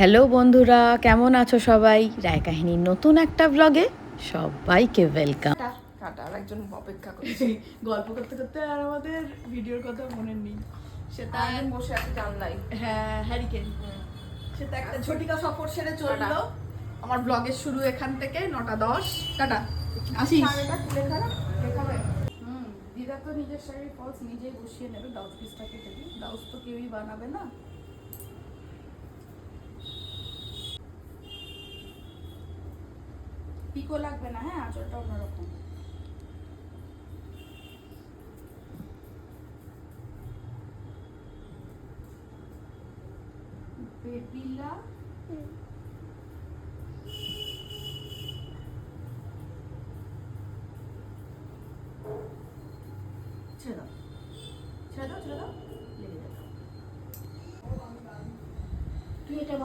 Hello বন্ধুরা কেমন আছো সবাই? রায় কাহিনীর নতুন একটা ব্লগে সবাইকে ওয়েলকাম কাটা আর একজন অপেক্ষা করছে। গল্প করতে করতে আর আমাদের ভিডিওর কথা মনে নেই। সেটা একজন বসে আছে জানলাই হ্যাঁ হ্যারিকেন সেটা একটা ঝটিকা সফর সেরে চলল। আমার ব্লগের শুরু এখান থেকে নটা দশ। টাটা। আসিস। দিদা তো নিজের শাড়ির ফলস নিজেই বসিয়ে নেবে ব্লাউজ পিসটা কেটে দিই। ব্লাউজ তো কেউই বানাবে না। পিকো লাগবে না হ্যাঁ? আঁচলটা অন্যরকম। বেবিলা? ছেড়ে দাও। ছেড়ে দাও ছেড়ে দাও।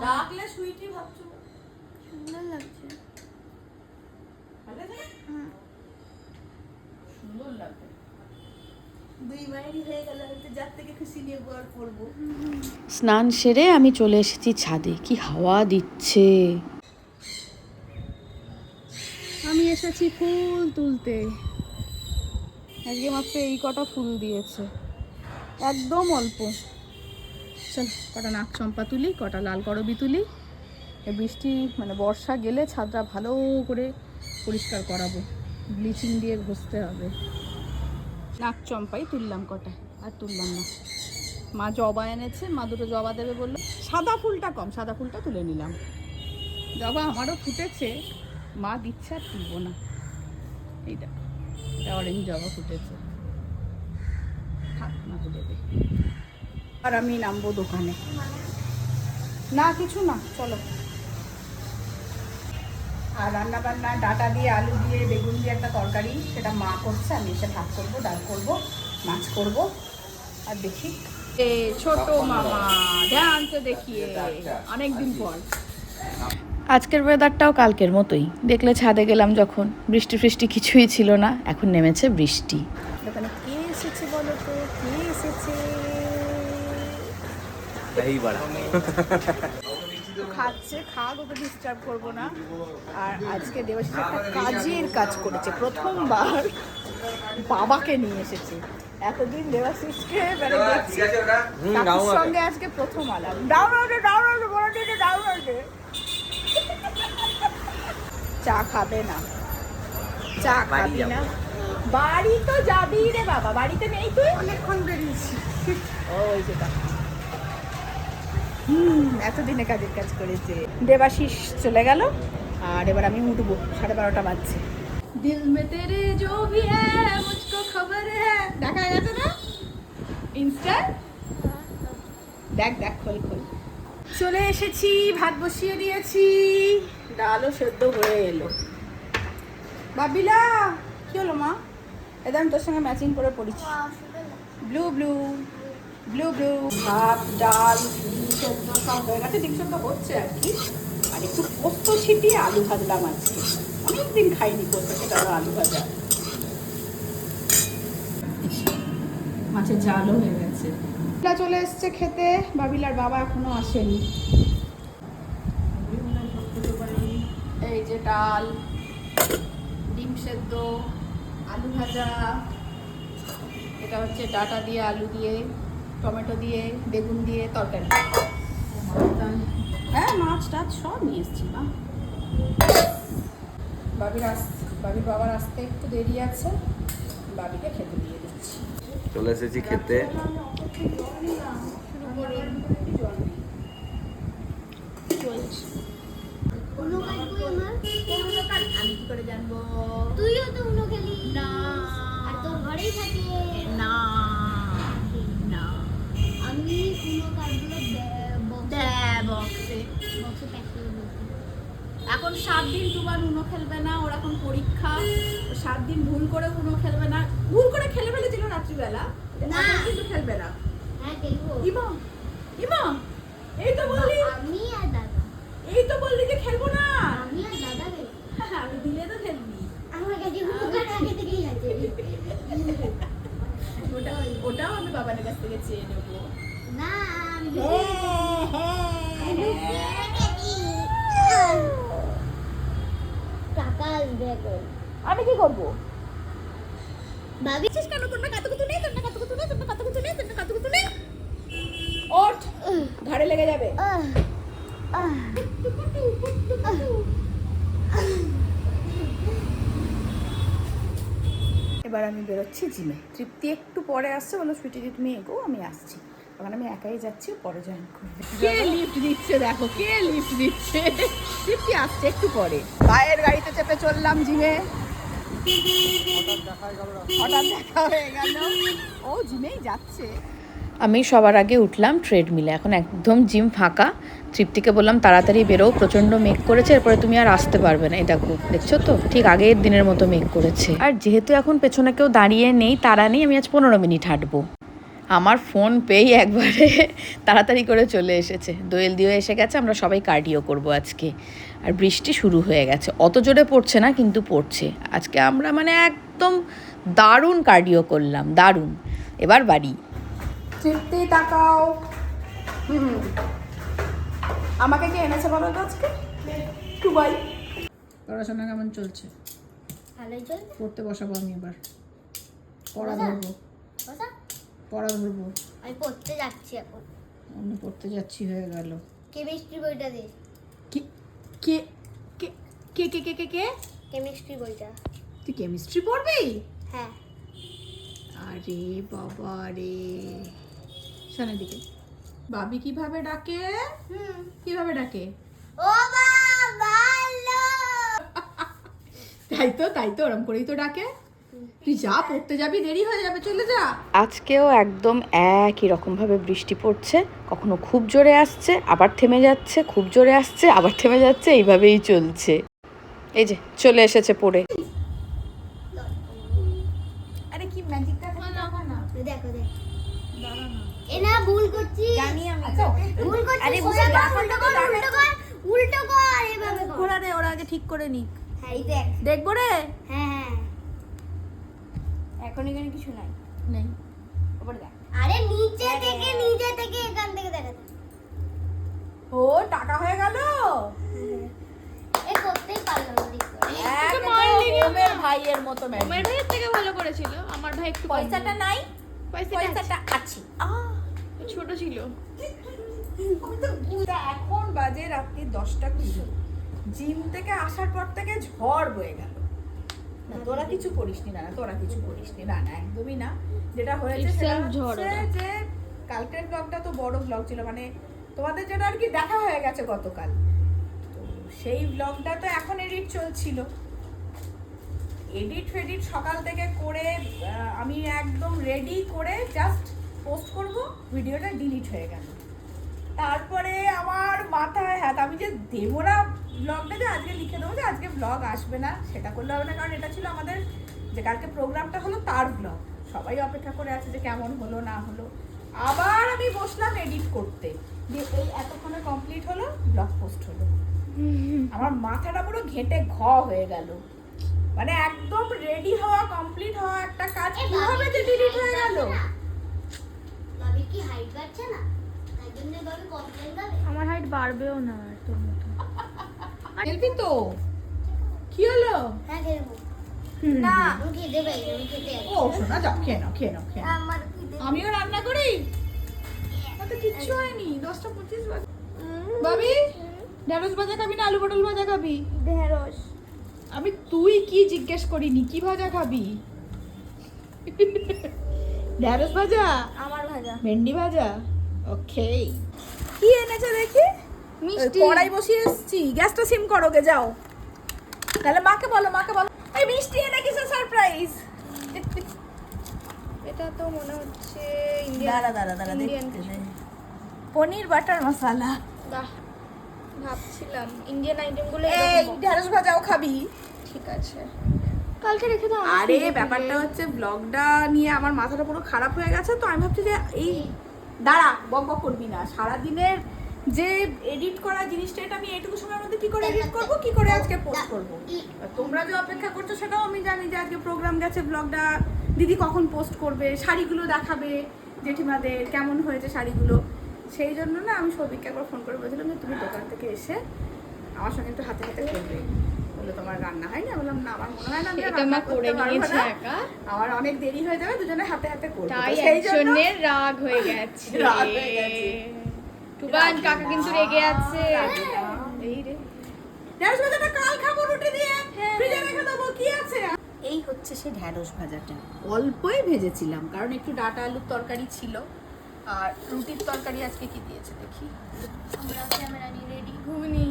ডাকলে সুইটি ভাবছ। সুন্দর লাগছে ভালো লাগছে না? সুন্দর লাগবে দুই মাইল হয়ে গেল হয়তো যার থেকে খুশি নিয়ে আর পড়ব স্নান সেরে আমি চলে এসেছি ছাদে। কি হাওয়া দিচ্ছে। আমি এসেছি ফুল তুলতে। আজকে মাত্র এই কটা ফুল দিয়েছে। একদম অল্প। চল কটা নাক চম্পা তুলি কটা লাল করবি তুলি। বৃষ্টি মানে বর্ষা গেলে ছাদটা ভালো করে পরিষ্কার করাবো। ব্লিচিং দিয়ে ঘষতে হবে। নাক চম্পাই তুললাম কটা, আর তুললাম না। মা জবা এনেছে, মা দুটো জবা দেবে বলল। সাদা ফুলটা কম, সাদা ফুলটা তুলে নিলাম। জবা আমারও ফুটেছে, মা দিচ্ছে আর তুলবো না। এইটা এটা অরেঞ্জ জবা ফুটেছে। থাক না তুলে দে। আর আমি নামবো দোকানে। না, কিছু না, চলো। আর রান্না বান্না ডাটা দিয়ে আলু দিয়ে বেগুন দিয়ে একটা তরকারি সেটা মা করছে আমি এসে ভাত করব ডাল করব মাছ করব। আর দেখি। ছোট মামা ডান্সে দেখি অনেক পর। আজকের ওয়েদারটাও কালকের মতোই। দেখলে ছাদে গেলাম যখন। বৃষ্টি ফৃষ্টি কিছুই ছিল না এখন নেমেছে বৃষ্টি। বলো এসেছে? খাচ্ছে খাক ওকে ডিস্টার্ব করব না। আর আজকে দেবাশিস একটা কাজের কাজ করেছে প্রথমবার বাবাকে নিয়ে এসেছে। এতদিন দেবাশিসকে মানে দেখছি কাকুর সঙ্গে আজকে প্রথম আলাপ। ডাউন আউটে ডাউন আউটে বড় দিকে ডাউন আউটে চা খাবে না। চা খাবি না। বাড়ি তো যাবি রে বাবা বাড়িতে নেই তুই? অনেকক্ষণ বেরিয়েছি। ওই যেটা হুম এতদিনে কাজের কাজ করেছে। দেবাশিস চলে গেল আর এবার আমি উঠবো সাড়ে বারোটা বাজছে। দিল মে তেরে জো ভি হ্যায় মুঝকো খবর হ্যায়। দেখা গেছে না? ইনস্টা দেখ দেখ খোল খোল। চলে এসেছি ভাত বসিয়ে দিয়েছি। ডালও সেদ্ধ হয়ে এলো। বাবিলা কি হলো মা? এটা তোর সঙ্গে ম্যাচিং করে পড়েছি। Blue blue blue blue. ভাত, ডাল সেদ্ধ, সব হয়ে গেছে। ডিম সেদ্ধ হচ্ছে আর কি। আর একটু পোস্ত ছিটিয়ে আলু ভাজলাম আজকে। অনেকদিন খাইনি পোস্ত, সেটা আলু ভাজা। মাছের জালও হয়ে গেছে। চলে এসছে খেতে। বাবিলার বাবা এখনও আসেনি। এই যে ডাল, ডিম সেদ্ধ, আলু ভাজা। এটা হচ্ছে ডাটা দিয়ে আলু দিয়ে। টমেটো দিয়ে বেগুন দিয়ে তরকারি। হ্যাঁ মাছ টাছ সব নিয়ে এসছি মা। বাবির আস বাবির বাবার আসতে একটু দেরি আছে বাবিকে খেতে দিয়ে দিচ্ছি। চলে এসেছি খেতে। আমি কি করে জানব? তুইও তো উনো খেলি। না। আর তোর ঘরেই থাকে। না। আমি উনো কার্ডগুলো বক্সে। বক্সে প্যাক করে এখন সাত দিন তোমার উনো খেলবে না ওর এখন পরীক্ষা। সাত দিন ভুল করে উনো খেলবে না। ভুল করে খেলে ফেলেছিল রাত্রিবেলা না। কিন্তু খেলবে না। হ্যাঁ খেলব। ইমা ইমা এই তো বললি। আমি আর দাদা। এই তো বললি যে খেলব না। আমি আর দাদা রে হ্যাঁ, আমি দিলে তো খেলবি। আমার কাছে উনো কার্ড আগে থেকেই আছে। ওটা ওটাও আমি বাবানের কাছ থেকে চেয়ে নেব। আমি কি করব? ভাবিছিস কেন? তোমরা কাতু কুতু নেই তোমরা কাতু কুতু নেই তোমরা কাতু কুতু নেই তোমরা কাতু কুতু নেই। ওঠ ঘাড়ে লেগে যাবে। এবার আমি বেরোচ্ছি জিমে। তৃপ্তি একটু পরে আসছে বলো সুইটি তুমি এগো আমি আসছি। তখন আমি একাই যাচ্ছি পরে জয়েন করবে। কে লিফট দিচ্ছে দেখো কে লিফট দিচ্ছে? তৃপ্তি আসছে একটু পরে। ভাইয়ের গাড়িতে চেপে চললাম জিমে। হঠাৎ দেখা হয়ে গেল। ও জিমেই যাচ্ছে। আমি সবার আগে উঠলাম ট্রেডমিলে এখন একদম জিম ফাঁকা। তৃপ্তিকে বললাম তাড়াতাড়ি বেরো প্রচণ্ড মেঘ করেছে এরপরে তুমি আর আসতে পারবে না। এই দেখো দেখছ তো? ঠিক আগের দিনের মতো মেঘ করেছে। আর যেহেতু এখন পেছনে কেউ দাঁড়িয়ে নেই তারা নেই আমি আজ পনেরো মিনিট হাঁটবো। আমার ফোন পেয়েই একবারে। তাড়াতাড়ি করে চলে এসেছে। দোয়েল দিয়ে এসে গেছে আমরা সবাই কার্ডিও করব আজকে। আর বৃষ্টি শুরু হয়ে গেছে। অত জোরে পড়ছে না কিন্তু পড়ছে। আজকে আমরা মানে একদম দারুণ কার্ডিও করলাম দারুণ। এবার বাড়ি। তৃপ্তি তাকাও। হুম আমাকে কে এনেছে বলো তো আজকে? পড়াশোনা কেমন চলছে? ভালোই চলবে পড়তে বসাবো আমি এবার। পড়া ধরবো। পড়া ধরবো। আমি পড়তে যাচ্ছি এখন। অন্য পড়তে যাচ্ছি হয়ে গেল। কেমিস্ট্রি বইটা দে। কি? কে? কে? কে কে কে কে কেমিস্ট্রি বইটা। তুই কেমিস্ট্রি পড়বি? হ্যাঁ। আরে বাবা রে। শোনের দিকে বাবি কীভাবে ডাকে? হুম। কীভাবে ডাকে? ও বাবা তাই তো তাই তো ওরম করেই তো ডাকে। তুই যা পড়তে যাবি দেরি হয়ে যাবে চলে যা। আজকেও একদম একই রকমভাবে বৃষ্টি পড়ছে কখনো খুব জোরে আসছে আবার থেমে যাচ্ছে খুব জোরে আসছে আবার থেমে যাচ্ছে এইভাবেই চলছে। এই যে চলে এসেছে পড়ে। আরে কি ম্যাজিকটা দেখো দেখ। এ ভুল করছি জানি আমি ভুল করছি। আরে সোজা বুঝে কর, গেছি। উল্টো কর উল্টো কর উল্টো কর এভাবে কর। ওরা রে ওরা আগে ঠিক করে নিক। হ্যাঁ দেখ। দেখব রে? হ্যাঁ হ্যাঁ। এখন এখানে কিছু নাই? নেই। ওপরে দেখ। আরে নিচে থেকে নিচে থেকে এখান থেকে দেখা ও টাকা হয়ে গেল? এ করতেই পারল না ঠিক করে। একদম ওমের ভাইয়ের মতো ম্যাজিক। ভাইয়ের থেকে ভালো করেছিল আমার ভাই একটু পয়সাটা নাই? পয়সাটা পয়সাটা আছে। ছোট ছিল। তা এখন বাজে রাত্রি দশটা কুড়ি। জিম থেকে আসার পর থেকে ঝড় বয়ে গেল। না তোরা কিছু করিসনি না না তোরা কিছু করিসনি। না না একদমই না। যেটা হয়েছে সেটা হচ্ছে যে কালকের ব্লগটা তো বড় ব্লগ ছিল মানে তোমাদের যেটা আর কি দেখা হয়ে গেছে গতকাল। তো সেই ব্লগটা তো এখন এডিট চলছিল। এডিট ফেডিট সকাল থেকে করে আমি একদম রেডি করে জাস্ট পোস্ট করব ভিডিওটা ডিলিট হয়ে গেল। তারপরে আমার মাথায় হাত আমি যে দেবো না ব্লগটা যে আজকে লিখে দেবো যে আজকে ব্লগ আসবে না সেটা করলে হবে না কারণ এটা ছিল আমাদের যে কালকে প্রোগ্রামটা হলো তার ব্লগ সবাই অপেক্ষা করে আছে যে কেমন হলো না হলো। আবার আমি বসলাম এডিট করতে দিয়ে এই এতক্ষণে কমপ্লিট হলো ব্লগ পোস্ট হলো। আমার মাথাটা পুরো ঘেঁটে ঘ হয়ে গেল। মানে একদম রেডি হওয়া কমপ্লিট হওয়া একটা কাজ কীভাবে যে ডিলিট হয়ে গেল? কি হাইট বাড়ছে না? তাই জন্য কমপ্লেন আমার হাইট বাড়বেও না খেলবি তো? কি হলো? হ্যাঁ খেলব না ও শোনা যাও খেয়ে নাও খেয়ে নাও খেয়ে আমিও রান্না করি? আমার তো কিচ্ছু হয়নি। দশটা পঁচিশ বাজে ভাবি ঢেঁড়স ভাজা খাবি না আলু পটল ভাজা খাবি? ঢেঁড়স। আমি তুই কি জিজ্ঞেস করিনি? কি ভাজা খাবি? ঢেঁড়স ভাজা? আমার ভাজা। ভেন্ডি ভাজা? ওকে। কি এনেছে দেখি? মিষ্টি। কড়াই বসিয়ে এসেছি। গ্যাসটা সিম করো গে যাও। তাহলে মাকে বলো মাকে বলো। এই মিষ্টি এনে কিছু সারপ্রাইজ এটা তো মনে হচ্ছে দাঁড়া দাঁড়া দাঁড়া Indian পনির বাটার মশলা। বাহ ভাবছিলাম ইন্ডিয়ান আইটেমগুলো এই ঢেঁড়স ভাজাও খাবি? ঠিক আছে। কালকে রেখে দাও। আরে ব্যাপারটা হচ্ছে ব্লগটা নিয়ে আমার মাথাটা পুরো খারাপ হয়ে গেছে তো আমি ভাবছি যে এই দাঁড়া বক বক করবি না। সারাদিনের যে এডিট করা জিনিসটা এটা আমি এইটুকু সময়ের মধ্যে কি করে এডিট করব? কি করে আজকে পোস্ট করব? তোমরা যে অপেক্ষা করছ সেটাও আমি জানি যে আজকে প্রোগ্রাম গেছে ব্লগটা দিদি কখন পোস্ট করবে শাড়িগুলো দেখাবে জেঠিমাদের কেমন হয়েছে শাড়িগুলো? সেই জন্য না আমি সৌভিককে একবার ফোন করে বলছিলাম যে তুমি দোকান থেকে এসে আমার সঙ্গে একটু হাতে হাতে করবে বলল তোমার রান্না হয় না বললাম না আমার মনে হয় না আমি করে নিয়েছে। একা। আমার অনেক দেরি হয়ে যাবে দুজনে হাতে হাতে করব। সেই জন্য রাগ হয়ে গেছে। রাগ হয়ে গেছে। টুবান কাকা কিন্তু রেগে আছে। এই রে। ঢ্যাঁড়স ভাজাটা কাল খাব রুটি দিয়ে। ফ্রিজে রেখে দেবো কি আছে? এই হচ্ছে সে ঢ্যাঁড়স ভাজাটা। অল্পই ভেজেছিলাম কারণ একটু ডাটা আলুর তরকারি ছিল। আর রুটির তরকারি আজকে কি দিয়েছে দেখি? আমরা ক্যামেরা নিয়ে রেডি ঘুগনি।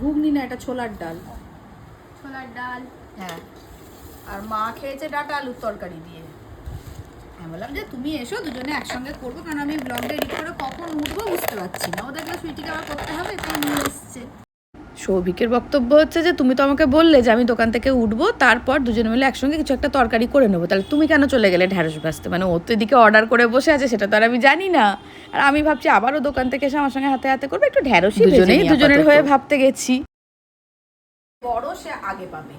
ঘুগনি না এটা ছোলার ডাল। ছোলার ডাল। হ্যাঁ। আর মা খেয়েছে ডাটা আলুর তরকারি দিয়ে। আমি বললাম যে তুমি এসো দুজনে একসঙ্গে করব কারণ আমি ব্লগটা এডিট করে কখন উঠবো বুঝতে পারছি না। ও দেখল সুইটিকে আবার করতে হবে তাই নিয়ে এসছে। সৌভিকের বক্তব্য হচ্ছে যে তুমি তো আমাকে বললে যে আমি দোকান থেকে উঠবো তারপর দুজনে মিলে একসঙ্গে কিছু একটা তরকারি করে নেব। তাহলে তুমি কেন চলে গেলে ঢ্যাঁড়স ভাজতে? মানে ও তো এদিকে অর্ডার করে বসে আছে সেটা তো আর আমি জানি না। আর আমি ভাবছি আবারও দোকান থেকে এসে আমার সঙ্গে হাতে হাতে করব একটু ঢ্যাঁড়সই দুজনেই দুজনের হয়ে ভাবতে গেছি। বড় সে আগে পাবে।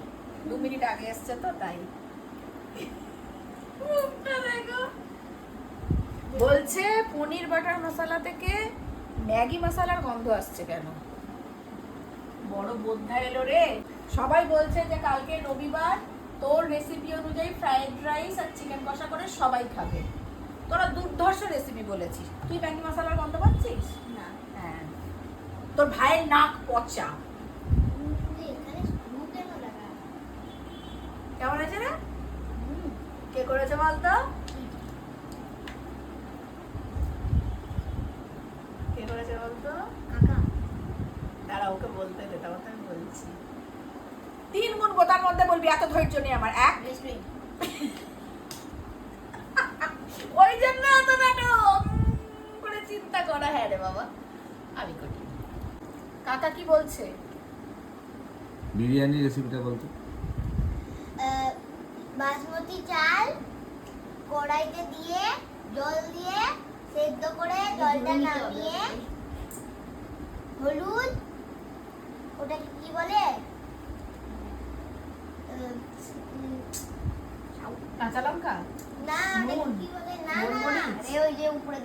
দু মিনিট আগে এসছে তো তাই। বলছে পনির বাটার মশলা থেকে ম্যাগি মশলার গন্ধ আসছে কেন? বড় বোদ্ধা এলো রে। সবাই বলছে যে কালকে রবিবার তোর রেসিপি অনুযায়ী ফ্রাইড রাইস আর চিকেন কষা করে সবাই খাবে। তোরা দুর্ধর্ষ রেসিপি বলেছিস। তুই ম্যাগি মশলার গন্ধ পাচ্ছিস? না। হ্যাঁ। তোর ভাইয়ের নাক পচা। কেমন আছে রে? কে করেছে বলতো কে করেছে বলতো? কাকা। দাঁড়া ওকে বলতে দে তারপর আমি বলছি। তিন গুণ বোতার মধ্যে বলবি এত ধৈর্য নেই আমার এক। ওই জন্য এত নাটক করে চিন্তা করা হ্যাঁ রে বাবা। আমি করি। কাকা কি বলছে? বিরিয়ানি রেসিপিটা বলতো। বাসমতি চাল কড়াইতে দিয়ে জল দিয়ে সেদ্ধ করে জলটা নামিয়ে হলুদ ওটাকে কি বলে? কাঁচা লঙ্কা? না ওটাকে কি বলে? না না আরে ওই যে উপরে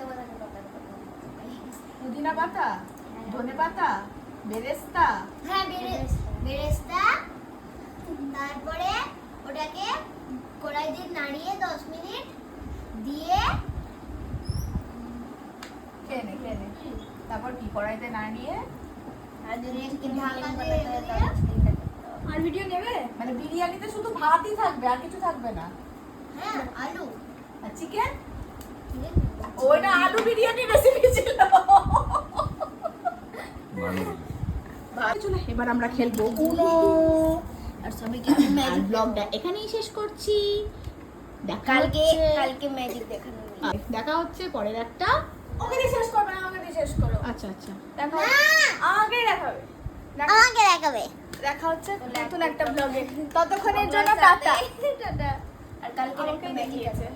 পুদিনা পাতা? ধনে পাতা? বেরেস্তা? হ্যাঁ বেরেস্তা। তারপরে ওটাকে দিয়ে নাড়িয়ে দশ মিনিট দিয়ে খেয়ে নে খেয়ে নে। তারপর কি কড়াইতে নাড়িয়ে আর ভিডিও নেবে? মানে বিরিয়ানিতে শুধু ভাতই থাকবে আর কিছু থাকবে না। হ্যাঁ আলু। আর চিকেন ওইটা আলু বিরিয়ানি রেসিপি ছিল। এবার আমরা খেলব। উনো আর সবাইকে ম্যাজিক ব্লগটা এখানেই শেষ করছি। দেখা কালকে হচ্ছে- কালকে ম্যাজিক দেখানো দেখা হচ্ছে পরের একটা। ওকে দিয়ে শেষ করবে না আমাকে দিয়ে শেষ করো। আচ্ছা আচ্ছা। দেখা হবে আগে দেখাবে আগে আমাকে দেখাবে। দেখা হচ্ছে নতুন একটা ব্লগে ততক্ষণের জন্য টাটা। টাটা। আর কালকে একটা ম্যাজিক আছে।